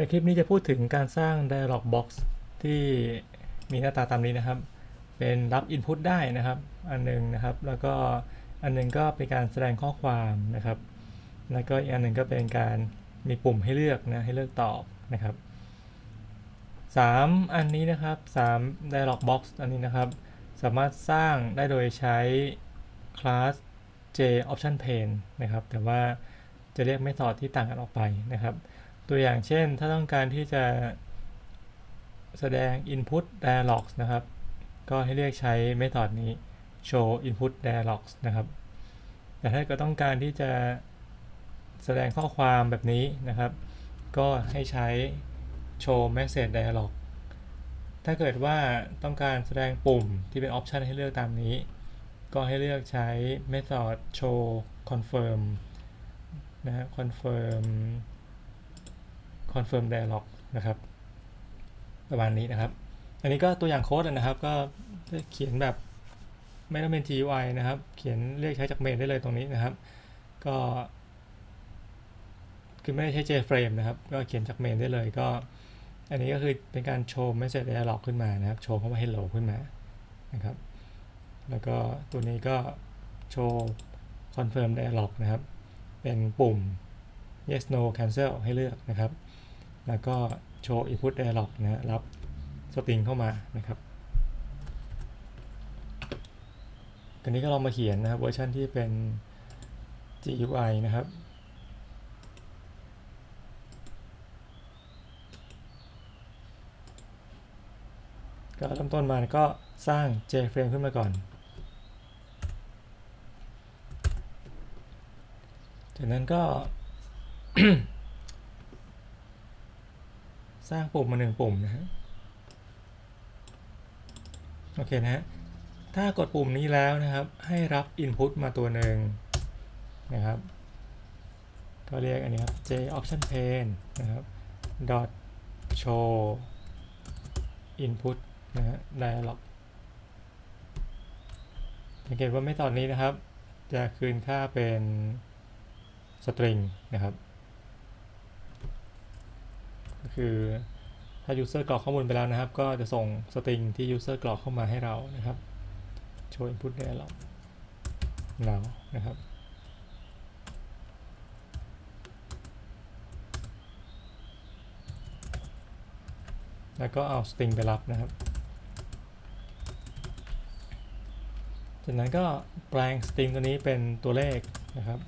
ในคลิปนี้จะพูดถึงการสร้าง dialog box ที่มีหน้าตาตามนี้นะครับ เป็นรับ input ได้นะครับ อันหนึงนะครับ แล้วก็อันหนึงก็เป็นการแสดงข้อความนะครับ แล้วก็อีกอันหนึ่งก็เป็นการมีปุ่มให้เลือกนะให้เลือกตอบนะครับสามอันนี้นะครับสาม dialog box อันนี้นะครับ สามารถสร้างได้โดยใช้ class j option pane นะครับ แต่ว่าจะเรียก method ที่ต่างกันออกไปนะครับ ตัวอย่างเช่น ถ้าต้องการที่จะแสดง input dialogs นะครับ ก็ให้เรียกใช้ method นี้ show input dialogs นะครับ แต่ถ้าเกิดต้องการที่จะแสดงข้อความแบบนี้นะครับ ก็ให้ใช้ show message dialog ถ้าเกิดว่าต้องการแสดงปุ่มที่เป็น option ให้เลือกตามนี้ ก็ให้เลือกใช้ method show confirm นะ confirm confirm dialog นะครับ ประมาณนี้นะครับ อันนี้ก็ตัวอย่างโค้ดนะครับ ก็เขียนแบบไม่ต้องเป็น GUI นะครับ เขียนเรียกใช้จากเมนได้เลยตรงนี้นะครับ ก็คือไม่ได้ใช้ JFrame นะครับ ก็เขียนจากเมนได้เลยก็ อันนี้ก็คือเป็นการโชว์ message dialog ขึ้นมานะครับ โชว์คำว่า hello ขึ้นมานะครับ แล้วก็ตัวนี้ก็โชว์ confirm dialog นะครับ เป็นปุ่ม yes no cancel ให้เลือกนะครับ แล้วก็โชว์ input dialog นะฮะรับสตริงเข้ามานะครับทีนี้ก็ลองมาเขียนนะครับเวอร์ชันที่เป็น GUI นะครับก็เริ่มต้นมาก็สร้าง JFrame ขึ้นมาก่อน จากนั้นก็ สร้างปุ่มมาหนึ่งปุ่มนะฮะโอเคนะฮะถ้ากดปุ่มนี้แล้วนะครับ ให้รับ Input มาตัวหนึ่งนะครับ ก็เรียกอันนี้ครับ J option pane นะครับ dot show input นะฮะ dialog สังเกตว่าไม่ตอนนี้นะครับ จะคืนค่าเป็นสตริงนะครับ ก็คือถ้า user กรอกข้อมูลไปแล้วนะครับ ก็จะส่งสตริงที่ user กรอกเข้ามาให้เรานะครับ show input dialog เรานะครับแล้วก็เอาสตริงไปรับนะครับ จากนั้นก็แปลงสตริงตัวนี้เป็นตัวเลขนะครับ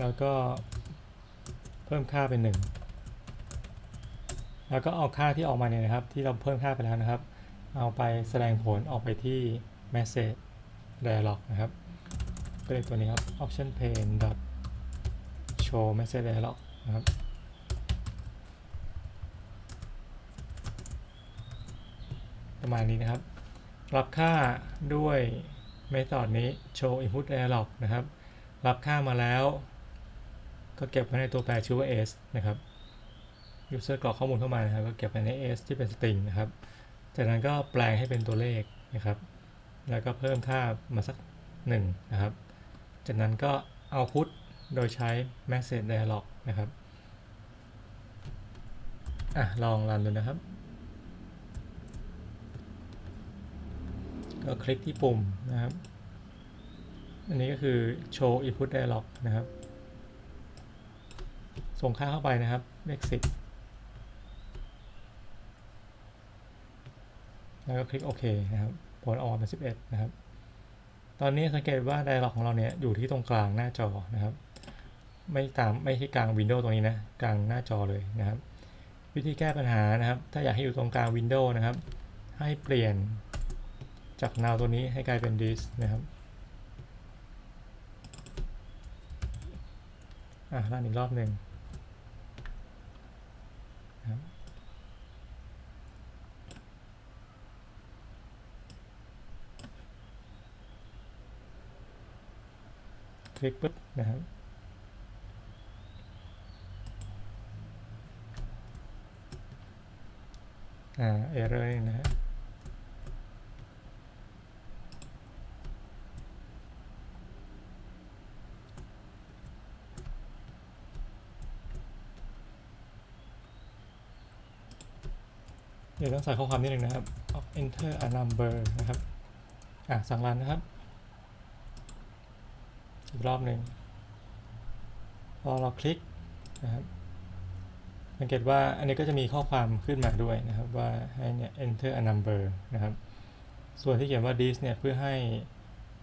แล้วก็เพิ่มค่าเป็น 1 แล้วก็เอาค่าที่ออกมาเนี่ยนะครับ ที่เราเพิ่มค่าไปแล้วนะครับ เอาไปแสดงผลออกไปที่ message dialog นะครับ ก็เลยตัวนี้ครับ option pane dot show message dialog นะครับประมาณนี้นะครับ รับค่าด้วย method นี้ show input dialog นะครับ รับค่ามาแล้ว ก็เก็บไว้ในตัวแปรชื่อว่า s นะครับ user กรอกข้อมูลเข้ามานะครับ ก็เก็บไว้ใน s ที่เป็น string นะครับ จากนั้นก็แปลงให้เป็นตัวเลขนะครับ แล้วก็เพิ่มค่ามาสักหนึ่งนะครับ จากนั้นก็เอาพุทโดยใช้ message dialog นะครับ อะ ลองรันดูนะครับ ก็คลิกที่ปุ่มนะครับ อันนี้ก็คือ show input dialog นะครับ ส่งค่าเข้าไปนะครับ เลขสิบแล้วก็คลิกโอเคนะครับ ผลออกมาเป็น11นะครับ ตอนนี้สังเกตว่า dialog ของเราเนี่ยอยู่ที่ตรงกลางหน้าจอนะครับ ไม่ตามไม่ที่กลางวินโดว์ตรงนี้นะ กลางหน้าจอเลยนะครับ วิธีแก้ปัญหานะครับ ถ้าอยากให้อยู่ตรงกลางวินโดว์นะครับ ให้เปลี่ยนจาก now ตัวนี้ให้กลายเป็น this นะครับอะรันอีกรอบหนึ่ง คลิกปุ๊บนะครับอ่าเอเรอร์นะฮะ เดี๋ยวต้องใส่ข้อความนิดหนึ่งนะครับ of enter a number นะครับ อะสั่งรันนะครับอีกรอบหนึ่งพอเราคลิกนะครับสังเกตว่าอันนี้ก็จะมีข้อความขึ้นมาด้วยนะครับว่าให้เนี่ย enter a number นะครับ ส่วนที่เขียนว่า this เนี่ยเพื่อให้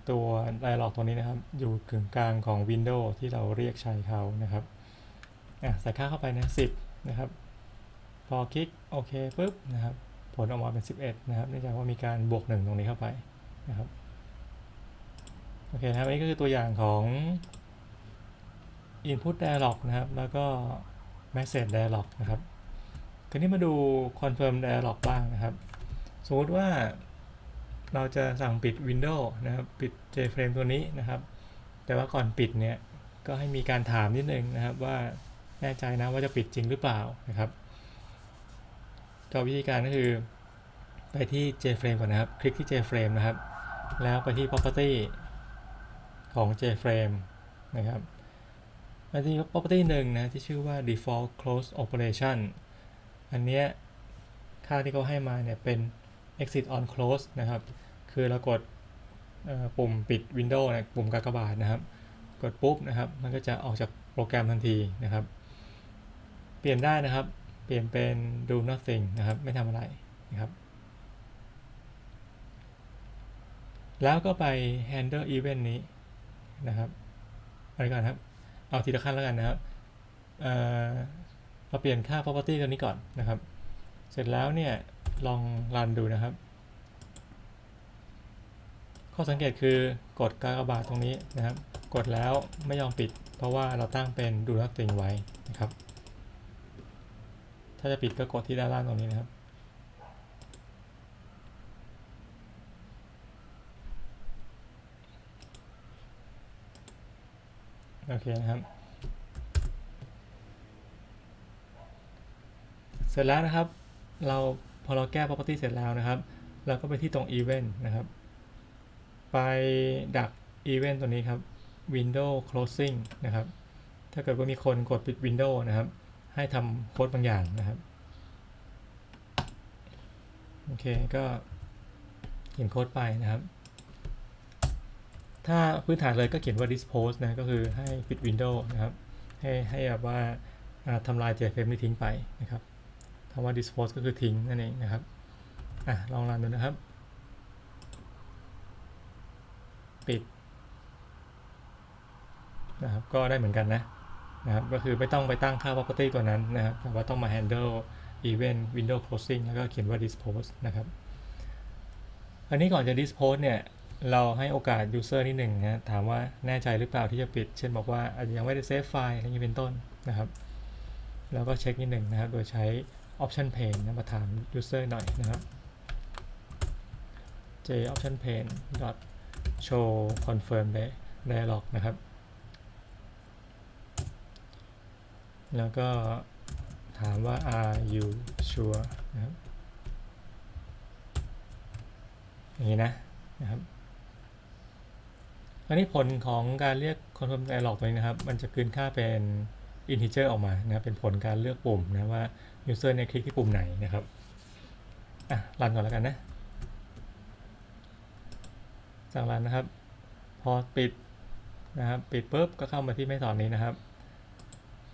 ตัว dialog ตัวนี้นะครับ อยู่กึ่งกลางของ window ที่เราเรียกใช้เขานะครับอะใส่ค่าเข้าไปนะ10 นะครับ พอคลิกโอเคปุ๊บนะครับผลออกมาเป็น 11 นะครับเนื่องจากว่ามีการบวก 1 ตรงนี้เข้าไปนะครับโอเคนะครับอันนี้ก็คือตัวอย่างของ input dialog นะครับแล้วก็ message dialog นะครับคราวนี้มาดู confirm dialog บ้างนะครับ สมมติว่าเราจะสั่งปิด window นะครับปิด JFrame ตัวนี้นะครับ แต่ว่าก่อนปิดเนี่ยก็ให้มีการถามนิดนึงนะครับว่าแน่ใจนะว่าจะปิดจริงหรือเปล่านะครับ ก็วิธีการก็คือไปที่ JFrame ก่อนนะครับ คลิกที่ JFrame นะครับ แล้วไปที่ property ของ JFrame นะครับไปที่ property หนึ่งนะที่ชื่อว่า default close operation อันเนี้ยค่าที่เขาให้มาเนี่ยเป็น exit on close นะครับ คือเรากดปุ่มปิด Windows นี่ยปุ่มกากบาทนะครับ กดปุ๊บนะครับ มันก็จะออกจากโปรแกรมทันทีนะครับ เปลี่ยนได้นะครับ เปลี่ยนเป็น do nothing นะครับ ไม่ทำอะไรนะครับ แล้วก็ไป handle event นี้นะครับอะไรก่อนครับ เอาทีละขั้นแล้วกันนะครับเอ่อเราเปลี่ยนค่า property ตัวนี้ก่อนนะครับ เสร็จแล้วเนี่ยลองรันดูนะครับ ข้อสังเกตคือกดกากบาทตรงนี้นะครับ กดแล้วไม่ยอมปิด เพราะว่าเราตั้งเป็น do nothing ไว้นะครับาจะปิดก็กดที่ด้านล่างตรงนี้นะครับ โอเคนะครับ เสร็จแล้วนะครับ เราพอเราแก้ property เสร็จแล้วนะครับ เราก็ไปที่ตรง event นะครับ ไปดัก event ตัวนี้ครับ window closing นะครับ ถ้าเกิดว่ามีคนกดปิด window นะครับ ให้ทำโค้ดบางอย่างนะครับโอเคก็เขียนโค้ดไปนะครับ ถ้าพื้นฐานเลยก็เขียนว่า dispose นะก็คือให้ปิด Windows นะครับ ให้ให้แบบว่าาทำลาย JFrame ที่ทิ้งไปนะครับคำว่า dispose ก็คือทิ้งนั่นเองนะครับอะลองรันดูนะครับ ปิดนะครับก็ได้เหมือนกันนะ นะครับก็คือไม่ต้องไปตั้งค่า property ตัวนั้นนะครับแต่ว่าต้องมา handle event window closing แล้วก็เขียนว่า dispose นะครับ อันนี้ก่อนจะ dispose เนี่ย เราให้โอกาส user นิดหนึ่งนะถามว่าแน่ใจหรือเปล่าที่จะปิด เช่นบอกว่าอาจจะยังไม่ได้เซฟไฟล์อะไรอย่างนี้เป็นต้นนะครับ แล้วก็เช็คนิดหนึ่งนะครับ โดยใช้ option pane นะมาถาม user หน่อยนะครับ j option pane dot show confirm dialog นะครับ แล้วก็ถามว่า are you sure นะครับอย่างนี้นะนะครับอันนี้ผลของการเรียก confirm dialog ตัวนี้นะครับ มันจะคืนค่าเป็น integer ออกมานะครับเป็นผลการเลือกปุ่มนะว่า user เนี่ยคลิกที่ปุ่มไหนนะครับอะรันก่อนแล้วกันนะสั่งรันนะครับ พอปิดนะครับ ปิดปุ๊บก็เข้ามาที่แม่สอนนี้นะครับ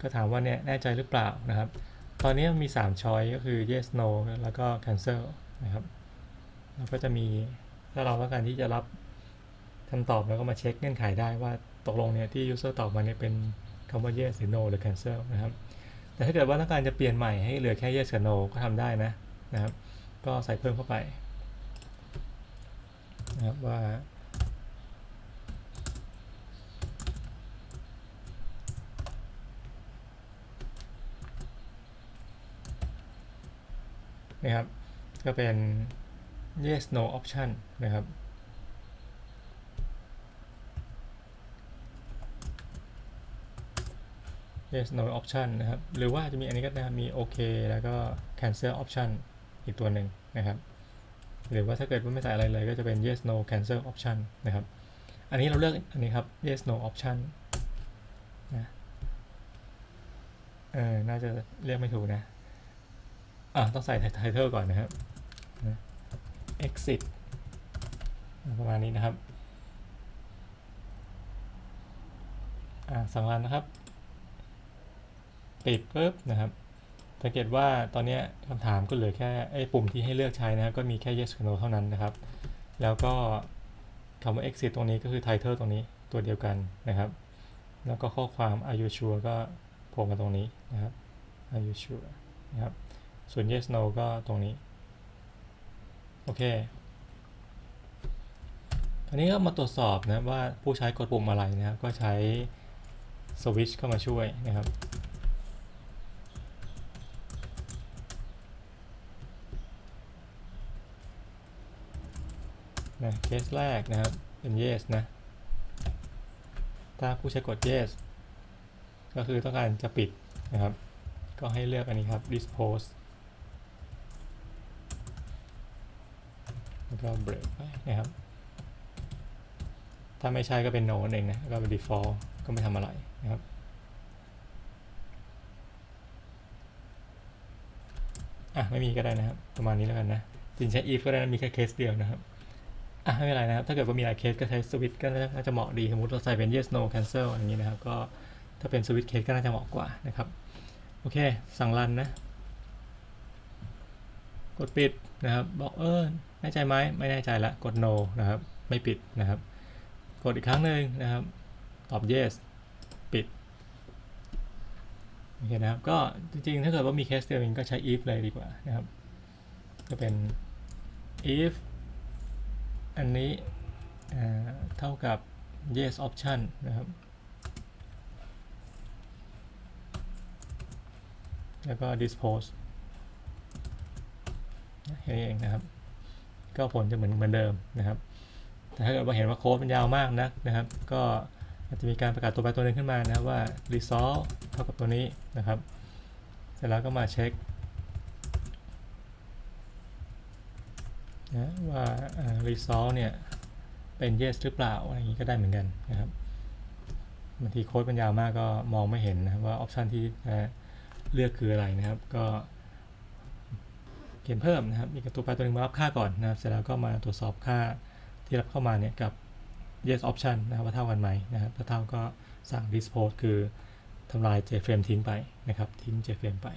ก็ถามว่าเนี่ยแน่ใจหรือเปล่านะครับ ตอนนี้มี3ช้อยก็คือ yes no แล้วก็ cancel นะครับแล้วก็จะมีถ้าเราต้องการที่จะรับคำตอบแล้วก็มาเช็คเงื่อนไขได้ว่าตกลงเนี่ยที่ user ตอบมาเนี่ยเป็นคำว่า yes หรือ no หรือ cancel นะครับ แต่ถ้าเกิดว่าต้องการจะเปลี่ยนใหม่ให้เหลือแค่ yes กับ no ก็ทำได้นะนะครับ ก็ใส่เพิ่มเข้าไปนะครับว่า นะครับ ก็เป็น yes no option นะครับ yes no option นะครับ หรือว่าจะมีอันนี้ก็ได้มีโอเคแล้วก็ cancel option อีกตัวหนึ่งนะครับ หรือว่าถ้าเกิดว่าไม่ใส่อะไรเลยก็จะเป็น yes no cancel option นะครับ อันนี้เราเลือกอันนี้ครับ yes no option นะ เออ น่าจะเรียกไม่ถูกนะ อะต้องใส่ title ก่อนนะครับนะ exit ประมาณนี้นะครับอ่าสังรันนะครับปิดปุ๊บนะครับสังเกตว่าตอนนี้คำถามก็เหลือแค่ไอ้ปุ่มที่ให้เลือกใช้นะครับก็มีแค่ yes กับ no เท่านั้นนะครับ แล้วก็คำว่า exit ตรงนี้ก็คือ title ตรงนี้ตัวเดียวกันนะครับ แล้วก็ข้อความ are you sure ก็โผล่มาตรงนี้นะครับ are you sure นะครับ ส่วน yes no ก็ตรงนี้ โอเคอันนี้ก็มาตรวจสอบนะว่าผู้ใช้กดปุ่มอะไรนะครับ ก็ใช้ switch เข้ามาช่วยนะครับ นะเคสแรกนะครับ เป็น yes นะ ถ้าผู้ใช้กด yes ก็คือต้องการจะปิดนะครับ ก็ให้เลือกอันนี้ครับ dispose ก็ break ไปนะครับ ถ้าไม่ใช่ก็เป็น no นั่นเองนะ ก็เป็น default ก็ไม่ทำอะไรนะครับอะไม่มีก็ได้นะครับ ประมาณนี้แล้วกันนะจริงใช้ if ก็ได้นะมีแค่เคสเดียวนะครับอะไม่เป็นไรนะครับ ถ้าเกิดว่ามีหลายเคสก็ใช้สวิตช์ก็น่าจะเหมาะดีสมมติเราใส่เป็น yes no cancel อย่างนี้นะครับ ก็ถ้าเป็นสวิตช์เคสก็น่าจะเหมาะกว่านะครับ โอเค สั่งรันนะ กดปิดนะครับ บอกเออ แน่ใจไหมไม่แน่ใจละกด no นะครับ ไม่ปิดนะครับ กดอีกครั้งหนึ่งนะครับ ตอบ yes ปิดโอเคนะครับ ก็จริงๆ ถ้าเกิดว่ามีเคสเดียวเองก็ใช้ if เลยดีกว่านะครับ ก็เป็น if อันนี้เท่ากับ yes option นะครับ แล้วก็ dispose แค่นี้เองนะครับ ก็ผลจะเหมือนเหมือนเดิมนะครับ แต่ถ้าเกิดว่าเห็นว่าโค้ดมันยาวมากนะนะครับ ก็อาจจะมีการประกาศตัวแปตัวหนึงขึ้นมานะครับว่า resolve เท่ากับตัวนี้นะครับ เสร็จแล้วก็มาเช็คนะว่า result เนี่ย เป็น yes หรือเปล่าอะไรอย่างนี้ก็ได้เหมือนกันนะครับบางทีโค้ดมันยาวมากก็มองไม่เห็นนะว่า option ที่เลือกคืออะไรนะครับ ก็ เขียนเพิ่มนะครับมีตัวแปตัวหนึ่งมารับค่าก่อนนะครับเสร็จแล้วก็มาตรวจสอบค่าที่รับเข้ามาเนี่ยกับ yes option นะครับว่าเท่ากันไหมนะครับถ้าเท่าก็สั่ง dispose คือทำลาย JFrame ทิ้งไปนะครับ ทิ้ง JFrame ไป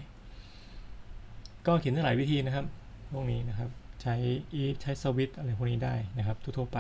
ก็เขียนได้หลายวิธีนะครับ พวกนี้นะครับ ใช้ if ใช้ switch อะไรพวกนี้ได้นะครับ ทั่วๆไป